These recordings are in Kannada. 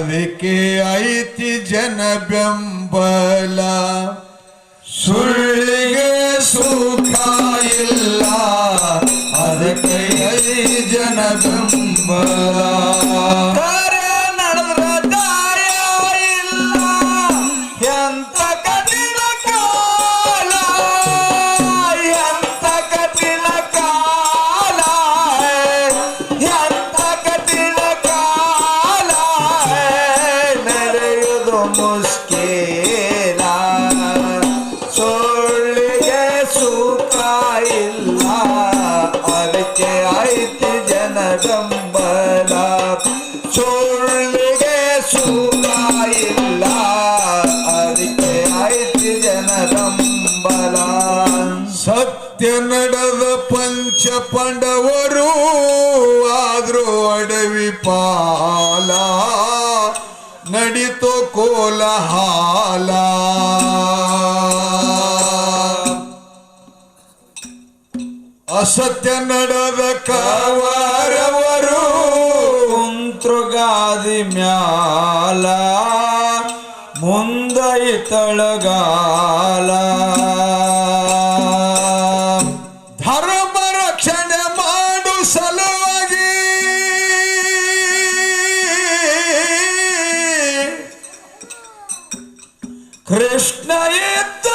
ಅದಕ್ಕೆ ಐತಿ ಜನ ಬೆಂಬಲ? ಸುಳ್ಳಿಗೆ ಸುಖ ಇಲ್ಲ. ಅದಕ್ಕೆ ಐತಿ ಜನ ಬೆಂಬಲ. ಬೆಂಬಲ ಸುಳ್ಳಿಗೆ ಸುಖ ಇಲ್ಲ ಅದಕ್ಕೆ ಐತಿ ಜನ ಬೆಂಬಲ ಸತ್ಯ ನಡೆದ ಪಂಚ ಪಾಂಡವರು ಆದ್ರೂ ಅಡವಿ ಪಾಲ ನಡೀತೋ ಕೋಲಹಾಲ ಅಸತ್ಯ ನಡೆದ ಕವರವರು ಕುಂತೃಗಾದಿ ಮ್ಯಾಲ ಮುಂದೈ ತಳಗಾಲ. ಧರ್ಮ ರಕ್ಷಣೆ ಮಾಡು ಸಲುವಾಗಿ. ಕೃಷ್ಣ ಇದ್ದ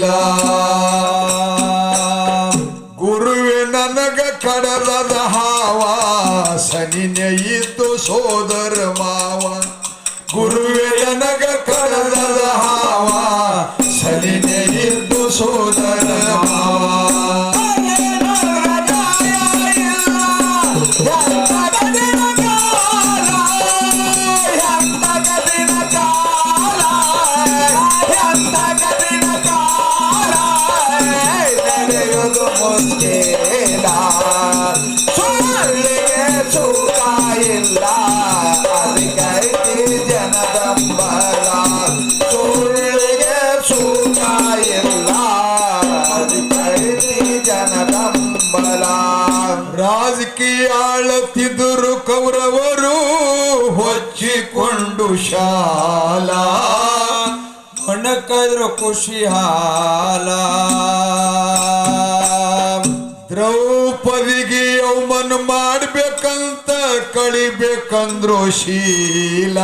ಮುಷ್ಕೀಲ ಒಣಕದ್ರು ಖುಷಿ ಹಾಲ ದ್ರೌಪದಿಗೆ ಅವಮಾನ ಮಾಡ್ಬೇಕಂತ ಕಳಿಬೇಕಂದ್ರು ಶೀಲ.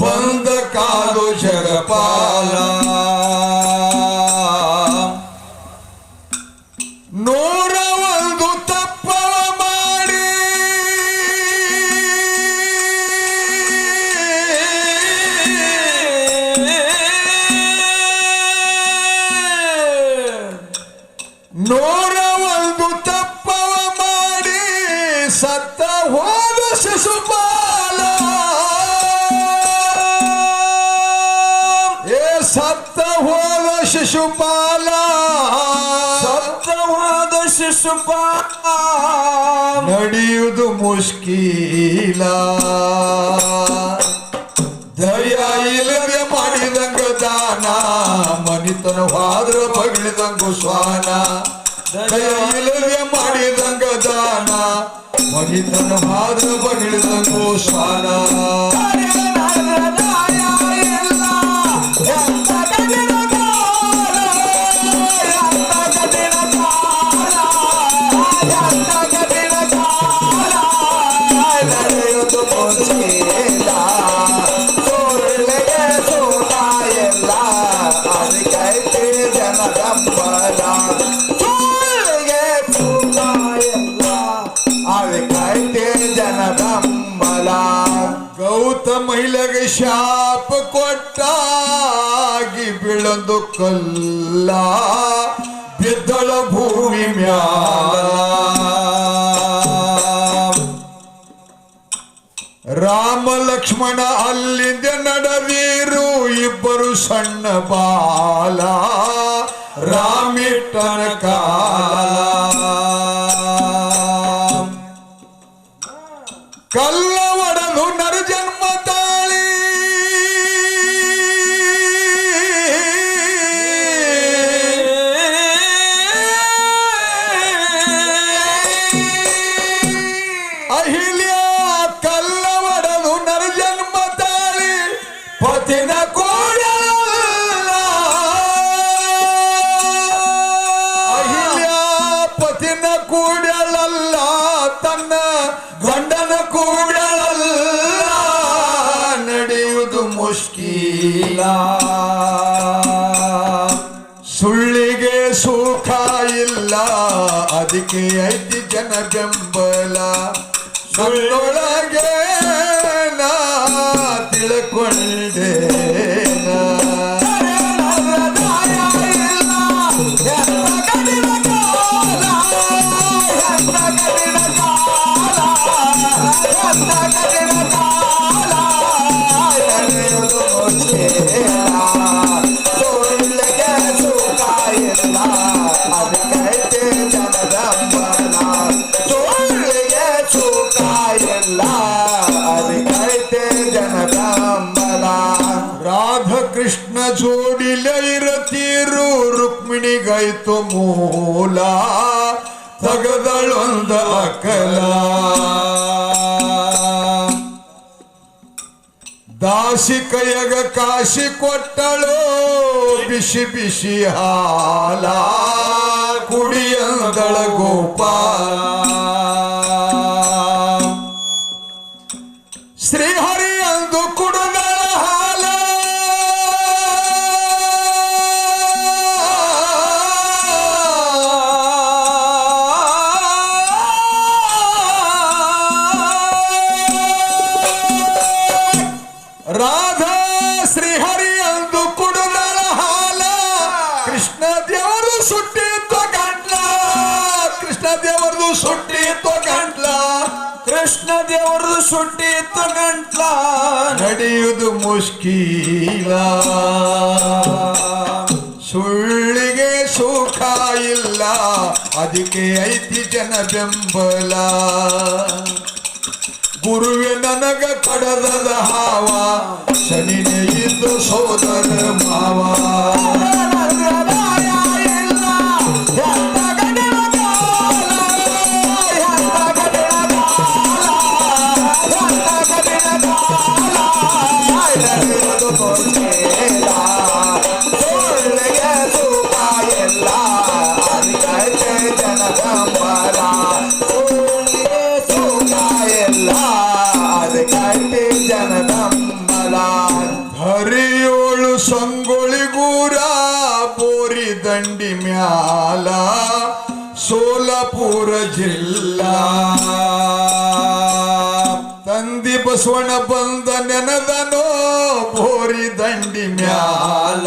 ಬಂದ ಕಾಲು ಜಗಪಾಲ ಶಿಶುಪಾಲ. ಸಪ್ತವಾದ ಶಿಶುಪಾಲ. ನಡೆಯುವುದು ಮುಷ್ಕೀಲ. ದಯ ಇಲ್ಲದೆ ಮಾಡಿದಂಗ ದಾನ. ಮನಿತನ ಹಾದ್ರ ಬಗಳಿದಂಗು ಸ್ವಾನ ದಯ ಇಲ್ಲದೆ ಮಾಡಿದಂಗ ದಾನ. ಮನಿತನ ಹಾದ್ರ ಬಗಳಿದಂಗು ಸ್ವಾನ ಶಾಪ ಕೊಟ್ಟಾಗಿ ಬೀಳೊಂದು ಕಲ್ಲ ಬಿದ್ದಳ ಭೂಮಿ ಮ್ಯಾಲ. ರಾಮ ಲಕ್ಷ್ಮಣ ಅಲ್ಲಿಂದ ನಡವೀರು ಇಬ್ಬರು ಸಣ್ಣ ಬಾಲ. ಮುಷ್ಕೀಲ. ಸುಳ್ಳಿಗೆ ಸುಖ ಇಲ್ಲ ಅದಕ್ಕೆ ಐತಿ ಜನ ಬೆಂಬಲ. ಸುಳ್ಳೊಳಗೆ ನಾ ತಿಳ್ಕೊಂಡೆ. ಜೋಡಿಲೆ ರುಕ್ಮಿಣಿ ರುಕ್ಮಿಣಿಗಾಯ್ತು ಮೂಲ, ತಗದಳೊಂದ ಅಕಲ. ದಾಸಿ ಕೈಯಗ ಕಾಶಿ ಕೊಟ್ಟಳು, ಬಿಸಿ ಬಿಸಿ ಹಾಲ, ಕುಡಿಯಂದಳ ಗೋಪಾಲ. ಸುಟ್ಟಿತ್ತು ಗಂಟ್ಲ. ಕೃಷ್ಣ ದೇವರದು ಸುಟ್ಟಿತ್ತು ಗಂಟ್ಲ. ನಡೆಯುವುದು ಮುಷ್ಕೀಲ. ಸುಳ್ಳಿಗೆ ಸುಖ ಇಲ್ಲ, ಅದಕ್ಕೆ ಐತಿ ಜನ ಬೆಂಬಲ. ಗುರುವೆ ನನಗ ಕಡದದ ಹಾವ, ಶನಿನೇ ಇದ್ದು ಸೋದರ ಮಾವ. ದಂಡಿ ಮ್ಯಾಲ ಸೋಲಾಪುರ ಜಿಲ್ಲಾ. ತಂದಿ ಬಸವಣ್ಣ ಬಂದ ನೆನದನೋ ಬೋರಿ ದಂಡಿ ಮ್ಯಾಲ.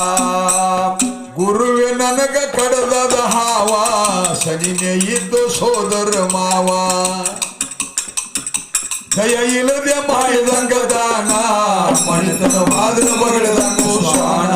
ಸನಿನೆ ಇದ್ದು ಸೋದರ ಮಾವ ದಯ ಇಲ್ಲದೆ ಮಾಡಿದಂಗ ದಾನ ಮಣಿತನವಾದ ಬಗಳದಂಗ ಶಾಣ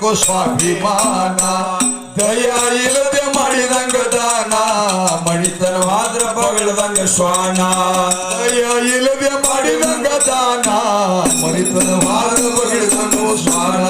ಬದುಕು ಸ್ವಾಭಿಮಾನ ದಯ ಇಲ್ಲದೆ ಮಾಡಿದಂಗ ದಾನ ಮಣಿತನವಾದ್ರ ಬಗಳದಂಗ ಶ್ವಾನ ದಯ ಇಲ್ಲದೆ ಮಾಡಿದಂಗ ದಾನ ಮಣಿತನವಾದ್ರ ಬಗಳಿದಂಗ ಸ್ವಾನ